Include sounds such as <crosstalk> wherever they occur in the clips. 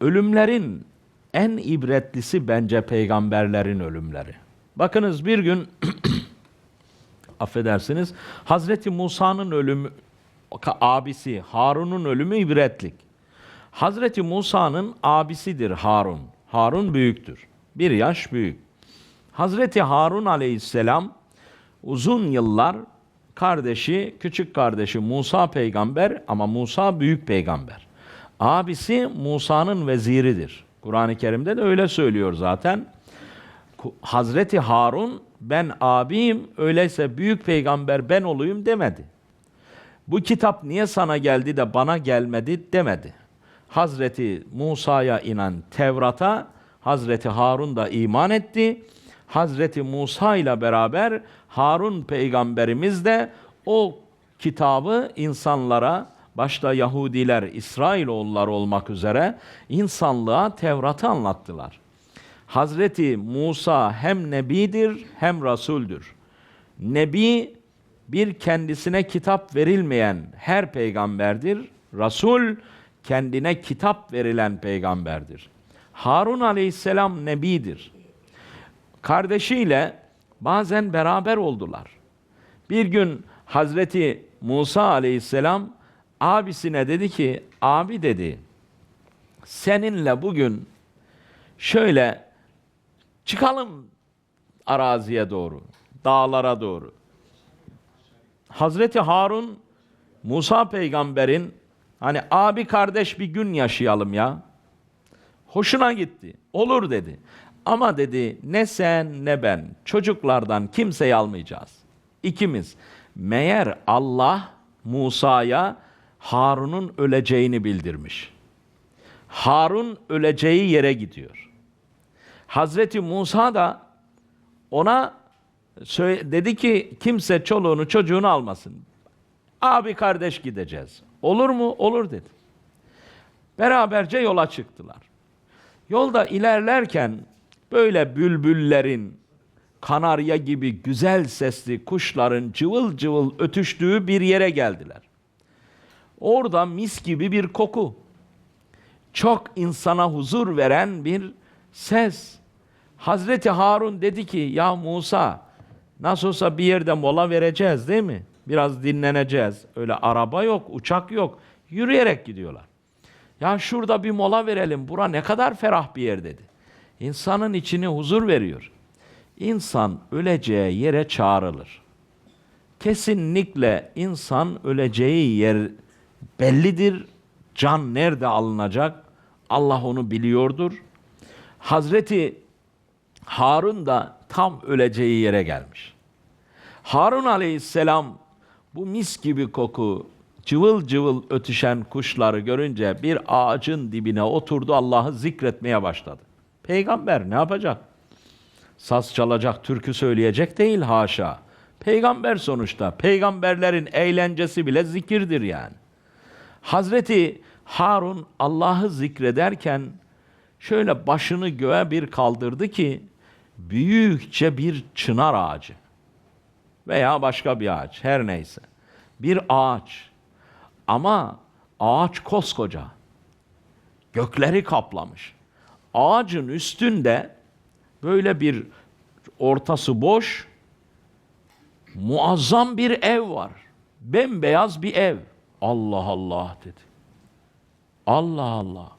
ölümlerin en ibretlisi bence peygamberlerin ölümleri. Bakınız bir gün <clears throat> affedersiniz Hazreti Musa'nın ölümü abisi Harun'un ölümü ibretlik. Hazreti Musa'nın abisidir Harun. Harun büyüktür. Bir yaş büyük. Hazreti Harun aleyhisselam uzun yıllar kardeşi, küçük kardeşi Musa peygamber ama Musa büyük peygamber. Abisi Musa'nın veziridir. Kur'an-ı Kerim'de de öyle söylüyor zaten. Hazreti Harun ben abiyim öyleyse büyük peygamber ben olayım demedi. Bu kitap niye sana geldi de bana gelmedi demedi. Hazreti Musa'ya inen Tevrat'a Hazreti Harun da iman etti. Hazreti Musa ile beraber Harun peygamberimiz de o kitabı insanlara başta Yahudiler, İsrailoğulları olmak üzere insanlığa Tevrat'ı anlattılar. Hazreti Musa hem nebidir hem rasuldür. Nebi bir kendisine kitap verilmeyen her peygamberdir. Rasul kendine kitap verilen peygamberdir. Harun aleyhisselam nebidir. Kardeşiyle bazen beraber oldular. Bir gün Hazreti Musa aleyhisselam abisine dedi ki, abi dedi, seninle bugün şöyle çıkalım araziye doğru, dağlara doğru. Hazreti Harun Musa peygamberin hani abi kardeş bir gün yaşayalım ya. Hoşuna gitti. Olur dedi. Ama dedi ne sen ne ben çocuklardan kimseyi almayacağız. İkimiz. Meğer Allah Musa'ya Harun'un öleceğini bildirmiş. Harun öleceği yere gidiyor. Hazreti Musa da ona dedi ki kimse çoluğunu çocuğunu almasın. Abi kardeş gideceğiz. Olur mu? Olur dedi. Beraberce yola çıktılar. Yolda ilerlerken böyle bülbüllerin, kanarya gibi güzel sesli kuşların cıvıl cıvıl ötüştüğü bir yere geldiler. Orada mis gibi bir koku. Çok insana huzur veren bir ses. Hazreti Harun dedi ki ya Musa nasıl olsa bir yerde mola vereceğiz değil mi? Biraz dinleneceğiz. Öyle araba yok, uçak yok. Yürüyerek gidiyorlar. Ya şurada bir mola verelim. Bura ne kadar ferah bir yer dedi. İnsanın içine huzur veriyor. İnsan öleceği yere çağrılır. Kesinlikle insan öleceği yer bellidir. Can nerede alınacak? Allah onu biliyordur. Hazreti Harun da tam öleceği yere gelmiş. Harun aleyhisselam bu mis gibi koku, cıvıl cıvıl ötüşen kuşları görünce bir ağacın dibine oturdu Allah'ı zikretmeye başladı. Peygamber ne yapacak? Saz çalacak, türkü söyleyecek değil haşa. Peygamber sonuçta. Peygamberlerin eğlencesi bile zikirdir yani. Hazreti Harun Allah'ı zikrederken şöyle başını göğe bir kaldırdı ki büyükçe bir çınar ağacı veya başka bir ağaç her neyse. Bir ağaç ama ağaç koskoca. Gökleri kaplamış. Ağacın üstünde böyle bir ortası boş muazzam bir ev var. Bembeyaz bir ev. Allah Allah dedi. Allah Allah.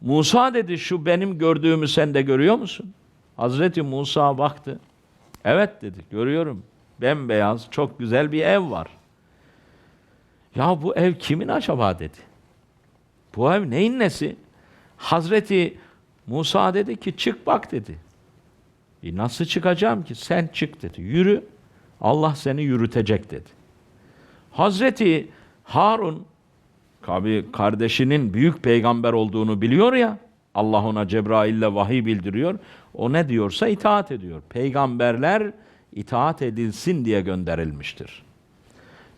Musa dedi şu benim gördüğümü sen de görüyor musun? Hazreti Musa baktı. Evet dedi görüyorum. Bembeyaz çok güzel bir ev var. Ya bu ev kimin acaba dedi. Bu ev neyin nesi? Hazreti Musa dedi ki çık bak dedi. E nasıl çıkacağım ki? Sen çık dedi. Yürü. Allah seni yürütecek dedi. Hazreti Harun tabi kardeşinin büyük peygamber olduğunu biliyor ya. Allah ona Cebrail'le vahiy bildiriyor. O ne diyorsa itaat ediyor. Peygamberler itaat edilsin diye gönderilmiştir.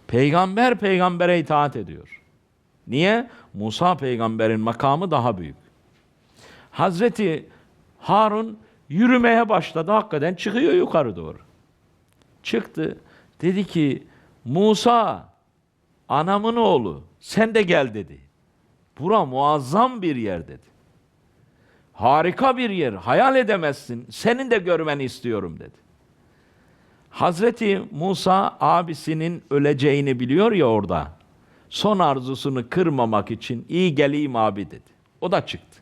Peygamber peygambere itaat ediyor. Niye? Musa peygamberin makamı daha büyük. Hazreti Harun yürümeye başladı. Hakikaten çıkıyor yukarı doğru. Çıktı. Dedi ki Musa anamın oğlu sen de gel dedi. Bura muazzam bir yer dedi. Harika bir yer. Hayal edemezsin. Senin de görmeni istiyorum dedi. Hazreti Musa abisinin öleceğini biliyor ya orada. Son arzusunu kırmamak için iyi geleyim abi dedi. O da çıktı.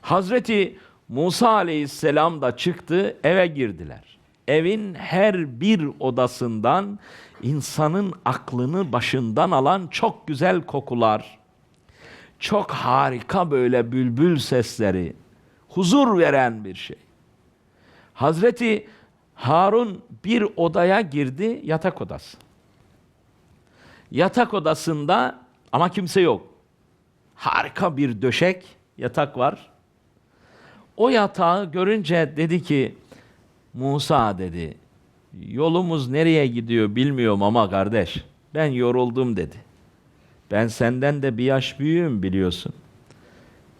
Hazreti Musa aleyhisselam da çıktı, eve girdiler. Evin her bir odasından insanın aklını başından alan çok güzel kokular, çok harika böyle bülbül sesleri, huzur veren bir şey. Hazreti Harun bir odaya girdi, yatak odası. Yatak odasında ama kimse yok. Harika bir döşek, yatak var. O yatağı görünce dedi ki, Musa dedi, yolumuz nereye gidiyor bilmiyorum ama kardeş, ben yoruldum dedi. Ben senden de bir yaş büyüğüm biliyorsun.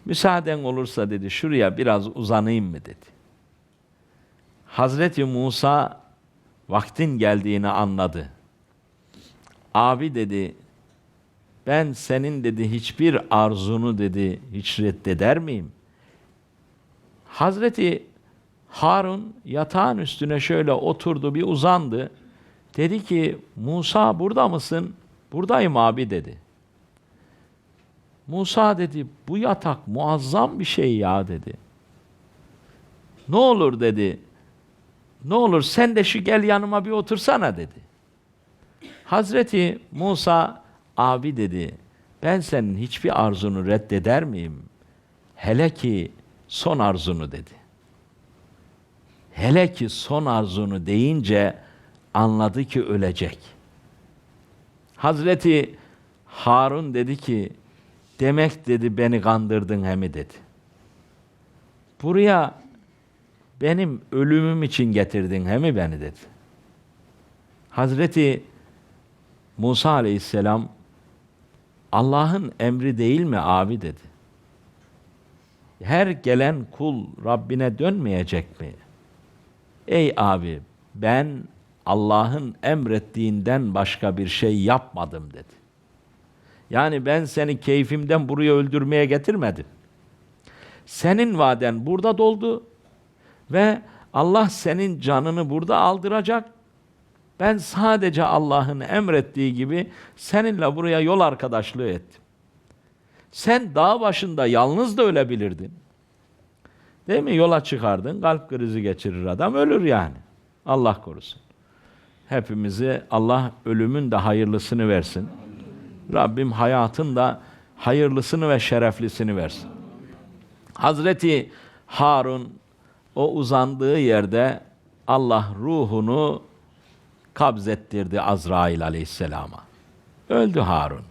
Müsaaden olursa dedi, şuraya biraz uzanayım mı dedi. Hazreti Musa vaktin geldiğini anladı. Abi dedi, ben senin dedi hiçbir arzunu dedi hiç reddeder miyim? Hazreti Harun yatağın üstüne şöyle oturdu bir uzandı. Dedi ki Musa burada mısın? Buradayım abi dedi. Musa dedi bu yatak muazzam bir şey ya dedi. Ne olur dedi. Ne olur sen de şu gel yanıma bir otursana dedi. Hazreti Musa abi dedi. Ben senin hiçbir arzunu reddeder miyim? Hele ki son arzunu dedi. Hele ki son arzunu deyince anladı ki ölecek. Hazreti Harun dedi ki, demek dedi beni kandırdın hemi dedi. Buraya benim ölümüm için getirdin hemi beni dedi. Hazreti Musa aleyhisselam Allah'ın emri değil mi abi dedi. Her gelen kul Rabbine dönmeyecek mi? Ey abi ben Allah'ın emrettiğinden başka bir şey yapmadım dedi. Yani ben seni keyfimden buraya öldürmeye getirmedim. Senin vaden burada doldu ve Allah senin canını burada aldıracak. Ben sadece Allah'ın emrettiği gibi seninle buraya yol arkadaşlığı ettim. Sen dağ başında yalnız da ölebilirdin. Değil mi? Yola çıkardın, kalp krizi geçirir adam, ölür yani. Allah korusun. Hepimize Allah ölümün de hayırlısını versin. Rabbim hayatın da hayırlısını ve şereflisini versin. Hazreti Harun o uzandığı yerde Allah ruhunu kabzettirdi Azrail aleyhisselama. Öldü Harun.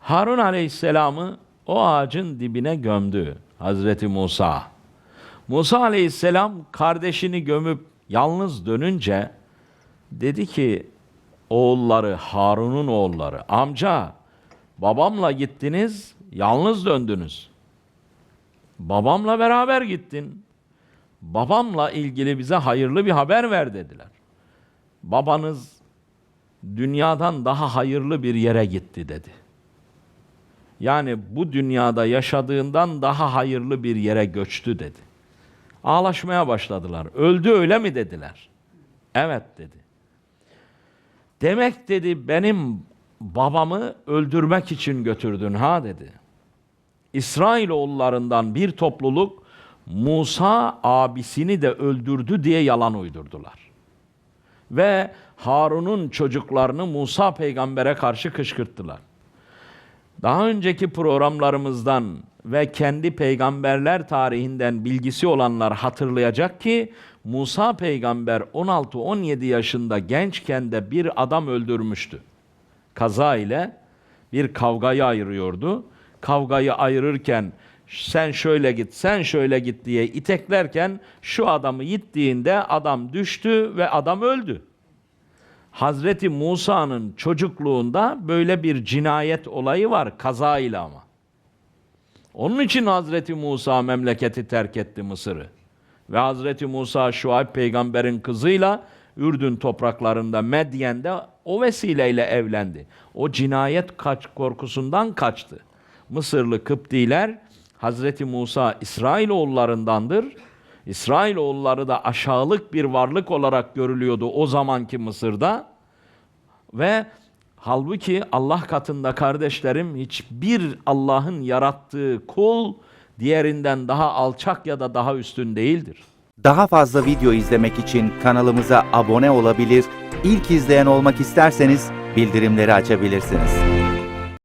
Harun aleyhisselamı o ağacın dibine gömdü Hazreti Musa. Musa aleyhisselam kardeşini gömüp yalnız dönünce dedi ki oğulları Harun'un oğulları amca babamla gittiniz yalnız döndünüz. Babamla beraber gittin. Babamla ilgili bize hayırlı bir haber ver dediler. Babanız dünyadan daha hayırlı bir yere gitti dedi. Yani bu dünyada yaşadığından daha hayırlı bir yere göçtü dedi. Ağlaşmaya başladılar. Öldü öyle mi dediler. Evet dedi. Demek dedi benim babamı öldürmek için götürdün ha dedi. İsrailoğullarından bir topluluk Musa abisini de öldürdü diye yalan uydurdular. Ve Harun'un çocuklarını Musa peygambere karşı kışkırttılar. Daha önceki programlarımızdan ve kendi peygamberler tarihinden bilgisi olanlar hatırlayacak ki Musa peygamber 16-17 yaşında gençken de bir adam öldürmüştü. Kaza ile bir kavgayı ayırıyordu. Kavgayı ayırırken sen şöyle git, sen şöyle git diye iteklerken şu adamı ittiğinde adam düştü ve adam öldü. Hazreti Musa'nın çocukluğunda böyle bir cinayet olayı var kaza ile ama. Onun için Hazreti Musa memleketi terk etti Mısır'ı. Ve Hazreti Musa Şuayb peygamberin kızıyla Ürdün topraklarında Medyen'de o vesileyle evlendi. O cinayet kaç korkusundan kaçtı. Mısırlı Kıptiler Hazreti Musa İsrailoğullarındandır. İsrailoğulları da aşağılık bir varlık olarak görülüyordu o zamanki Mısır'da. Ve halbuki Allah katında kardeşlerim hiçbir Allah'ın yarattığı kul diğerinden daha alçak ya da daha üstün değildir. Daha fazla video izlemek için kanalımıza abone olabilir, ilk izleyen olmak isterseniz bildirimleri açabilirsiniz.